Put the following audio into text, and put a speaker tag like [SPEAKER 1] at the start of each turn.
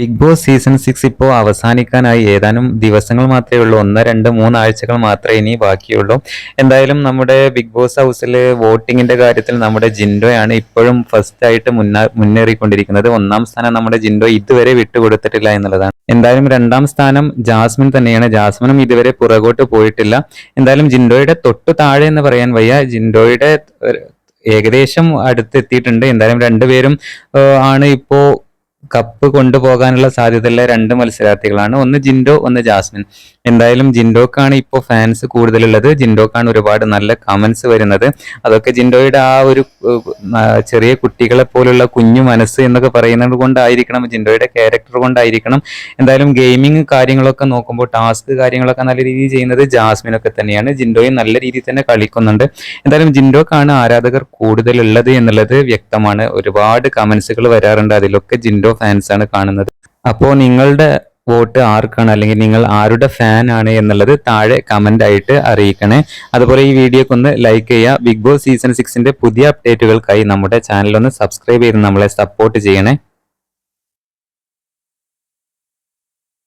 [SPEAKER 1] Big boss season six ഇപ്പോൾ അവസാനിക്കാനായി ഏതാനും ദിവസങ്ങൾ മാത്രമേ ഉള്ളൂ. ഒന്ന് രണ്ട് മൂന്ന് ആഴ്ചകൾ മാത്രമേ ഇനി ബാക്കിയുള്ളൂ. എന്തായാലും നമ്മുടെ ബിഗ് ബോസ് ഹൗസിൽ വോട്ടിങ്ങിന്റെ കാര്യത്തിൽ നമ്മുടെ ജിൻഡോയാണ് ഇപ്പോഴും ഫസ്റ്റ് ആയിട്ട് മുന്നാ മുന്നേറിക്കൊണ്ടിരിക്കുന്നത്. ഒന്നാം സ്ഥാനം നമ്മുടെ ജിൻഡോ ഇതുവരെ വിട്ടുകൊടുത്തിട്ടില്ല എന്നുള്ളതാണ്. എന്തായാലും രണ്ടാം സ്ഥാനം ജാസ്മിൻ തന്നെയാണ്. ജാസ്മിനും ഇതുവരെ പുറകോട്ട് പോയിട്ടില്ല. എന്തായാലും ജിൻഡോയുടെ തൊട്ടു താഴെ എന്ന് പറയാൻ വയ്യ. ജിൻഡോയുടെ ഏകദേശം അടുത്തെത്തിയിട്ടുണ്ട്. എന്തായാലും രണ്ടുപേരും ആണ് ഇപ്പോ കപ്പ് കൊണ്ടുപോകാനുള്ള സാധ്യതയുള്ള രണ്ട് മത്സരാർത്ഥികളാണ്. ഒന്ന് ജിൻഡോ ഒന്ന് ജാസ്മിൻ. എന്തായാലും ജിൻഡോക്കാണ് ഇപ്പോൾ ഫാൻസ് കൂടുതലുള്ളത്. ജിൻഡോക്കാണ് ഒരുപാട് നല്ല കമൻസ് വരുന്നത്. അതൊക്കെ ജിൻഡോയുടെ ആ ഒരു ചെറിയ കുട്ടികളെ പോലുള്ള കുഞ്ഞു മനസ്സ് എന്നൊക്കെ പറയുന്നത് കൊണ്ടായിരിക്കണം ജിൻഡോയുടെ ക്യാരക്ടർ കൊണ്ടായിരിക്കണം. എന്തായാലും ഗെയിമിങ് കാര്യങ്ങളൊക്കെ നോക്കുമ്പോൾ ടാസ്ക് കാര്യങ്ങളൊക്കെ നല്ല രീതിയിൽ ചെയ്യുന്നത് ജാസ്മിനൊക്കെ തന്നെയാണ്. ജിൻഡോയും നല്ല രീതിയിൽ തന്നെ കളിക്കുന്നുണ്ട്. എന്തായാലും ജിൻഡോക്കാണ് ആരാധകർ കൂടുതലുള്ളത് എന്നുള്ളത് വ്യക്തമാണ്. ഒരുപാട് കമൻസുകൾ വരാറുണ്ട്. അതിലൊക്കെ ജിൻഡോ ഫാൻസ് ആണ് കാണുന്നത്. അപ്പോൾ നിങ്ങളുടെ വോട്ട് ആർക്കാണ്? അല്ലെങ്കിൽ നിങ്ങൾ ആരുടെ ഫാൻ ആണ് എന്നുള്ളത് താഴെ കമന്റ് ആയിട്ട് അറിയിക്കണേ. അതുപോലെ ഈ വീഡിയോക്ക് ഒന്ന് ലൈക്ക് ചെയ്യുക ബിഗ് ബോസ് സീസൺ സിക്സിന്റെ പുതിയ അപ്ഡേറ്റുകൾക്കായി നമ്മുടെ ചാനൽ ഒന്ന് സബ്സ്ക്രൈബ് ചെയ്ത് നമ്മളെ സപ്പോർട്ട് ചെയ്യണേ.